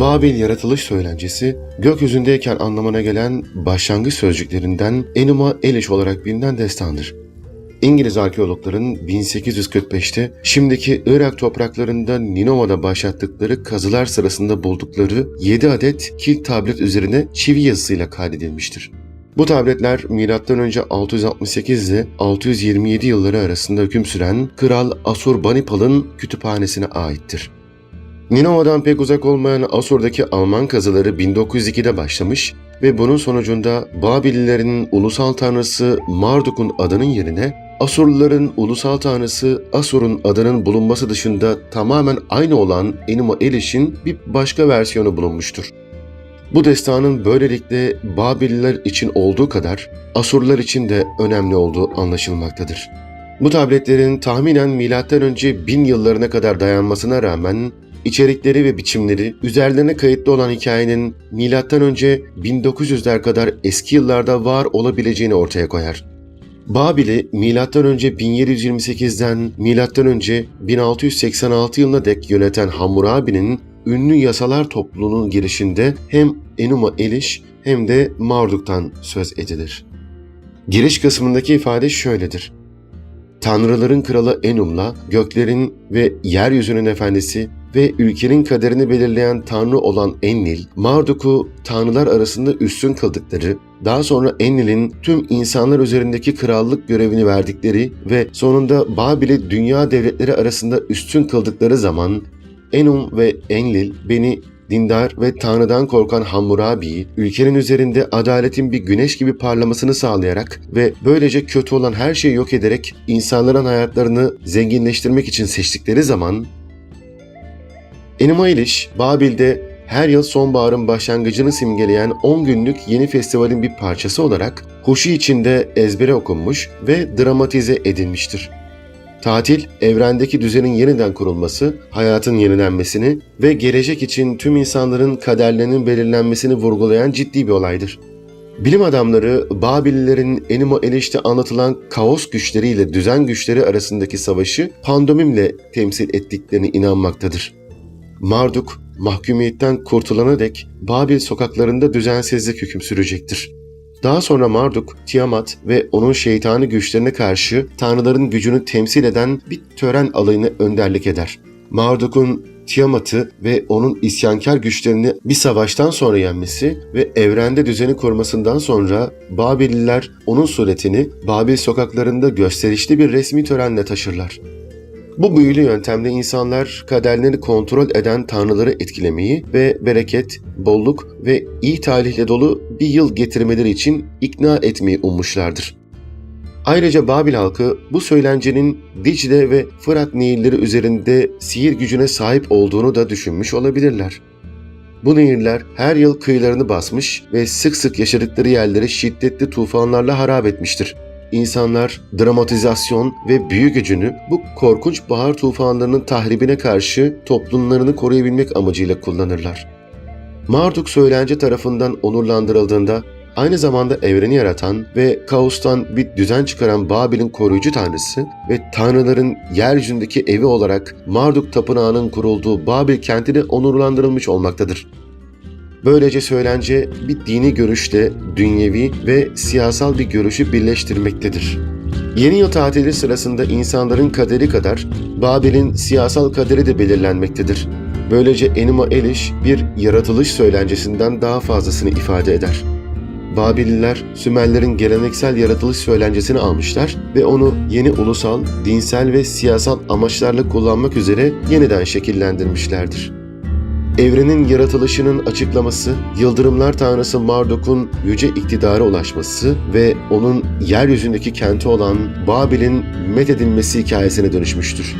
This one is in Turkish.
Babil yaratılış söylencesi, gökyüzündeyken anlamına gelen başlangıç sözcüklerinden Enuma Elish olarak bilinen destandır. İngiliz arkeologların 1845'te şimdiki Irak topraklarında Ninova'da başlattıkları kazılar sırasında buldukları 7 adet kil tablet üzerine çivi yazısıyla kaydedilmiştir. Bu tabletler M.Ö. 668 ile 627 yılları arasında hüküm süren Kral Asurbanipal'ın kütüphanesine aittir. Ninova'dan pek uzak olmayan Asur'daki Alman kazıları 1902'de başlamış ve bunun sonucunda Babililerin ulusal tanrısı Marduk'un adının yerine Asurluların ulusal tanrısı Asur'un adının bulunması dışında tamamen aynı olan Enuma Elish'in bir başka versiyonu bulunmuştur. Bu destanın böylelikle Babililer için olduğu kadar Asurlar için de önemli olduğu anlaşılmaktadır. Bu tabletlerin tahminen M.Ö. 1000 yıllarına kadar dayanmasına rağmen içerikleri ve biçimleri üzerlerine kayıtlı olan hikayenin M.Ö. 1900'ler kadar eski yıllarda var olabileceğini ortaya koyar. Babil'i M.Ö. 1728'den M.Ö. 1686 yılına dek yöneten Hammurabi'nin ünlü yasalar topluluğunun girişinde hem Enuma Elish hem de Marduk'tan söz edilir. Giriş kısmındaki ifade şöyledir. Tanrıların kralı Enum'la göklerin ve yeryüzünün efendisi ve ülkenin kaderini belirleyen tanrı olan Enlil, Marduk'u tanrılar arasında üstün kıldıkları, daha sonra Enlil'in tüm insanlar üzerindeki krallık görevini verdikleri ve sonunda Babil'i dünya devletleri arasında üstün kıldıkları zaman Enum ve Enlil beni dindar ve Tanrı'dan korkan Hammurabi'yi ülkenin üzerinde adaletin bir güneş gibi parlamasını sağlayarak ve böylece kötü olan her şeyi yok ederek insanların hayatlarını zenginleştirmek için seçtikleri zaman Enuma Elish, Babil'de her yıl sonbaharın başlangıcını simgeleyen 10 günlük yeni festivalin bir parçası olarak huşu içinde ezbere okunmuş ve dramatize edilmiştir. Tatil, evrendeki düzenin yeniden kurulması, hayatın yenilenmesini ve gelecek için tüm insanların kaderlerinin belirlenmesini vurgulayan ciddi bir olaydır. Bilim adamları Babililerin Enuma Elish'te anlatılan kaos güçleriyle düzen güçleri arasındaki savaşı pandomimle temsil ettiklerine inanmaktadır. Marduk, mahkumiyetten kurtulana dek Babil sokaklarında düzensizlik hüküm sürecektir. Daha sonra Marduk, Tiamat ve onun şeytani güçlerine karşı tanrıların gücünü temsil eden bir tören alayına önderlik eder. Marduk'un Tiamat'ı ve onun isyankar güçlerini bir savaştan sonra yenmesi ve evrende düzeni kurmasından sonra Babililer onun suretini Babil sokaklarında gösterişli bir resmi törenle taşırlar. Bu büyülü yöntemle insanlar kaderlerini kontrol eden tanrıları etkilemeyi ve bereket, bolluk ve iyi talihle dolu bir yıl getirmeleri için ikna etmeyi ummuşlardır. Ayrıca Babil halkı bu söylencenin Dicle ve Fırat nehirleri üzerinde sihir gücüne sahip olduğunu da düşünmüş olabilirler. Bu nehirler her yıl kıyılarını basmış ve sık sık yaşadıkları yerleri şiddetli tufanlarla harap etmiştir. İnsanlar dramatizasyon ve büyü gücünü bu korkunç bahar tufanlarının tahribine karşı toplumlarını koruyabilmek amacıyla kullanırlar. Marduk söylence tarafından onurlandırıldığında aynı zamanda evreni yaratan ve kaostan bir düzen çıkaran Babil'in koruyucu tanrısı ve tanrıların yeryüzündeki evi olarak Marduk tapınağının kurulduğu Babil kenti de onurlandırılmış olmaktadır. Böylece söylence bir dini görüşle dünyevi ve siyasal bir görüşü birleştirmektedir. Yeni yıl tatili sırasında insanların kaderi kadar Babil'in siyasal kaderi de belirlenmektedir. Böylece Enuma Elish bir yaratılış söylencesinden daha fazlasını ifade eder. Babililer Sümerlerin geleneksel yaratılış söylencesini almışlar ve onu yeni ulusal, dinsel ve siyasal amaçlarla kullanmak üzere yeniden şekillendirmişlerdir. Evrenin yaratılışının açıklaması, yıldırımlar tanrısı Marduk'un yüce iktidara ulaşması ve onun yeryüzündeki kenti olan Babil'in methedilmesi hikayesine dönüşmüştür.